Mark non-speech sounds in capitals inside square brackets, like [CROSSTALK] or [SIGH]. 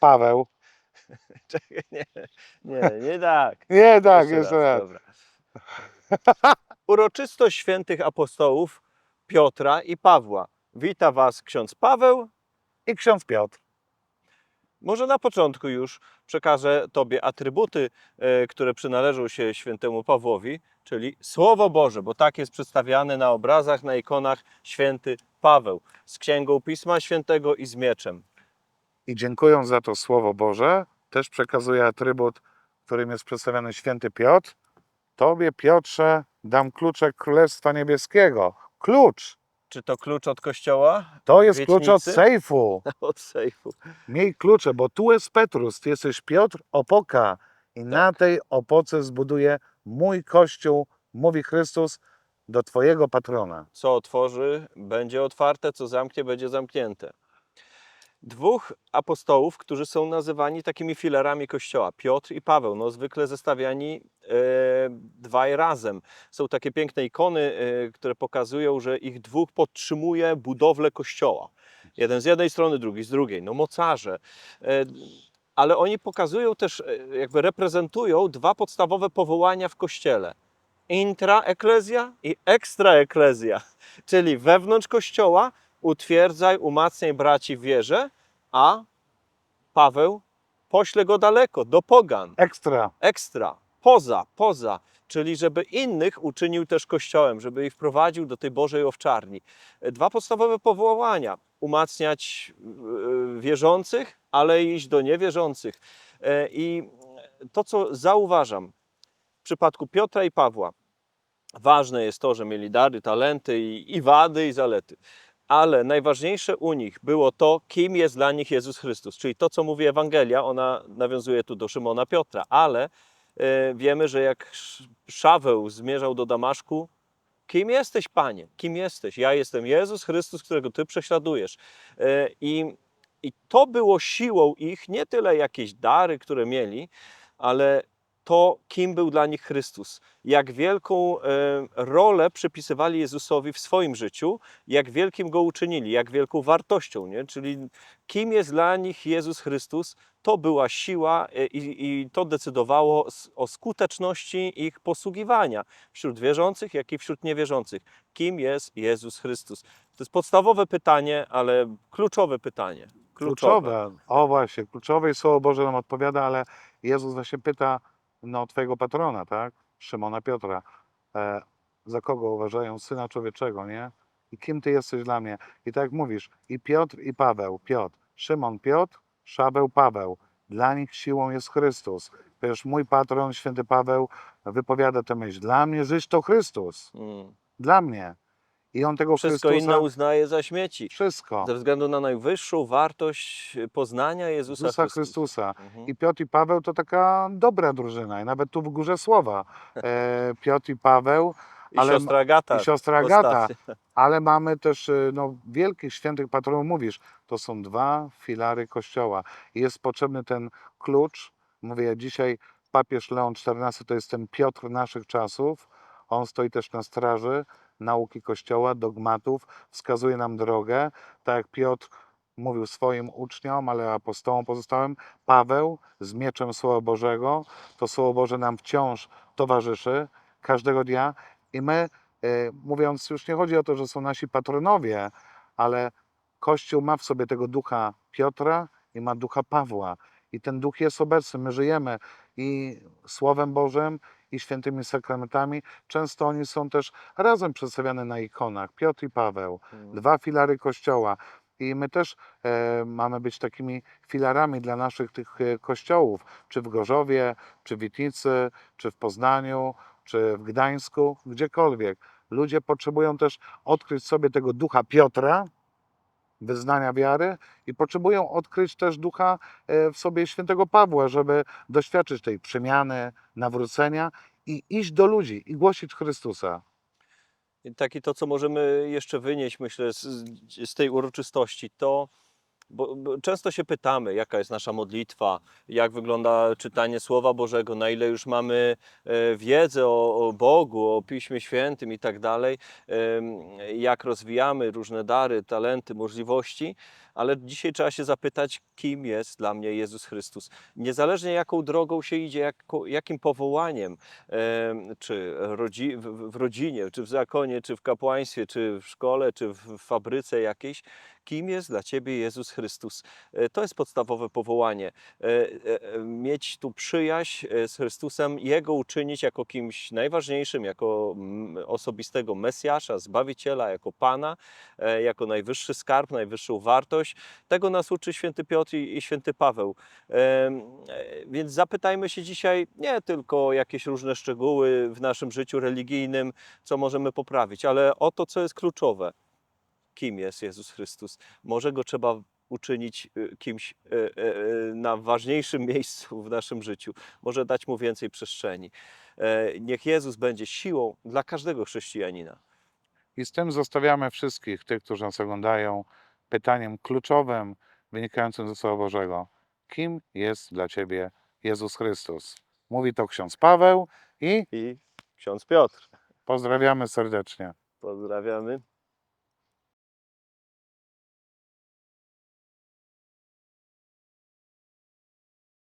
Paweł. [LAUGHS] Czekaj, nie, nie, nie tak. [LAUGHS] Nie, tak, Jeszcze jeszcze raz. Dobra. [LAUGHS] Uroczystość świętych apostołów Piotra i Pawła. Wita Was ksiądz Paweł. I ksiądz Piotr. Może na początku już przekażę Tobie atrybuty, e, które przynależą się świętemu Pawłowi, czyli Słowo Boże, bo tak jest przedstawiane na obrazach, na ikonach święty Paweł z księgą Pisma Świętego i z mieczem. I dziękując za to Słowo Boże, też przekazuję atrybut, którym jest przedstawiony święty Piotr. Tobie, Piotrze, dam kluczek Królestwa Niebieskiego. Klucz! Czy to klucz od kościoła? To jest klucz od Wiecznicy? sejfu. [LAUGHS] Od sejfu. Miej klucze, bo tu jest Petrus, ty jesteś Piotr, opoka. I na tej opoce zbuduję mój kościół, mówi Chrystus, do Twojego patrona. Co otworzy, będzie otwarte, co zamknie, będzie zamknięte. Dwóch apostołów, którzy są nazywani takimi filarami Kościoła, Piotr i Paweł, no zwykle zestawiani e, dwaj razem. Są takie piękne ikony, e, które pokazują, że ich dwóch podtrzymuje budowlę Kościoła. Jeden z jednej strony, drugi z drugiej, no mocarze. E, ale oni pokazują też, e, jakby reprezentują dwa podstawowe powołania w Kościele. Intraeklezja i ekstraeklezja, czyli wewnątrz Kościoła utwierdzaj, umacniaj braci w wierze, a Paweł pośle go daleko, do pogan, Ekstra. ekstra, poza, poza, czyli żeby innych uczynił też Kościołem, żeby ich wprowadził do tej Bożej owczarni. Dwa podstawowe powołania, umacniać yy, wierzących, ale iść do niewierzących. E, I to, co zauważam w przypadku Piotra i Pawła, ważne jest to, że mieli dary, talenty i, i wady, i zalety. Ale najważniejsze u nich było to, kim jest dla nich Jezus Chrystus. Czyli to, co mówi Ewangelia, ona nawiązuje tu do Szymona Piotra, ale e, wiemy, że jak Sz- Szaweł zmierzał do Damaszku, kim jesteś, Panie? Kim jesteś? Ja jestem Jezus Chrystus, którego Ty prześladujesz. E, I, I to było siłą ich, nie tyle jakieś dary, które mieli, ale to, kim był dla nich Chrystus. Jak wielką e, rolę przypisywali Jezusowi w swoim życiu, jak wielkim go uczynili, jak wielką wartością, nie? czyli kim jest dla nich Jezus Chrystus, to była siła e, i, i to decydowało o skuteczności ich posługiwania wśród wierzących, jak i wśród niewierzących. Kim jest Jezus Chrystus? To jest podstawowe pytanie, ale kluczowe pytanie. Kluczowe. O właśnie, kluczowe i Słowo Boże nam odpowiada, ale Jezus właśnie pyta no, Twojego patrona, tak? Szymona Piotra. E, za kogo uważają Syna Człowieczego, nie? I kim Ty jesteś dla mnie? I tak mówisz, i Piotr, i Paweł. Piotr. Szymon Piotr, Szabeł Paweł. Dla nich siłą jest Chrystus. Przecież mój patron, święty Paweł, wypowiada tę myśl. Dla mnie żyć to Chrystus. Mm. Dla mnie. I on tego Wszystko Chrystusa... inne uznaje za śmieci. Wszystko. Ze względu na najwyższą wartość poznania Jezusa, Jezusa Chrystusa. Chrystusa. Mhm. I Piotr i Paweł to taka dobra drużyna. I nawet tu w górze słowa. E, [LAUGHS] Piotr i Paweł, I ale- siostra Agata. i siostra Agata. ale mamy też y, no, wielkich świętych patronów. Mówisz, to są dwa filary Kościoła. I jest potrzebny ten klucz. Mówię, dzisiaj papież Leon XIV to jest ten Piotr naszych czasów. On stoi też na straży nauki Kościoła, dogmatów, wskazuje nam drogę. Tak jak Piotr mówił swoim uczniom, ale apostołom pozostałym, Paweł z mieczem Słowa Bożego, to Słowo Boże nam wciąż towarzyszy każdego dnia i my, e, mówiąc, już nie chodzi o to, że są nasi patronowie, ale Kościół ma w sobie tego ducha Piotra i ma ducha Pawła. I ten duch jest obecny. My żyjemy i Słowem Bożym, i świętymi sakramentami. Często oni są też razem przedstawiane na ikonach. Piotr i Paweł Mhm. dwa filary Kościoła. I my też e, mamy być takimi filarami dla naszych tych e, kościołów, czy w Gorzowie, czy w Witnicy, czy w Poznaniu, czy w Gdańsku, gdziekolwiek. Ludzie potrzebują też odkryć sobie tego ducha Piotra, wyznania wiary i potrzebują odkryć też ducha e, w sobie świętego Pawła, żeby doświadczyć tej przemiany, nawrócenia i iść do ludzi i głosić Chrystusa. I takie to, co możemy jeszcze wynieść, myślę, z, z tej uroczystości, to bo, bo często się pytamy, jaka jest nasza modlitwa, jak wygląda czytanie Słowa Bożego, na ile już mamy e, wiedzę o, o Bogu, o Piśmie Świętym i tak dalej, jak rozwijamy różne dary, talenty, możliwości, ale dzisiaj trzeba się zapytać, kim jest dla mnie Jezus Chrystus. Niezależnie jaką drogą się idzie, jako, jakim powołaniem, em, czy rodzi, w, w rodzinie, czy w zakonie, czy w kapłaństwie, czy w szkole, czy w fabryce jakiejś, kim jest dla ciebie Jezus Chrystus. E, To jest podstawowe powołanie. E, e, Mieć tu przyjaźń z Chrystusem, Jego uczynić jako kimś najważniejszym, jako mm, osobistego Mesjasza, Zbawiciela, jako Pana, jako najwyższy skarb, najwyższą wartość. Tego nas uczy święty Piotr i święty Paweł. Więc zapytajmy się dzisiaj nie tylko jakieś różne szczegóły w naszym życiu religijnym, co możemy poprawić, ale o to, co jest kluczowe. Kim jest Jezus Chrystus? Może go trzeba uczynić y, kimś y, y, na ważniejszym [LAUGHS] miejscu w naszym życiu. Może dać mu więcej przestrzeni. E, Niech Jezus będzie siłą dla każdego chrześcijanina. I z tym zostawiamy wszystkich tych, którzy nas oglądają, pytaniem kluczowym, wynikającym ze Słowa Bożego. Kim jest dla Ciebie Jezus Chrystus? Mówi to ksiądz Paweł i I ksiądz Piotr. pozdrawiamy serdecznie. Pozdrawiamy.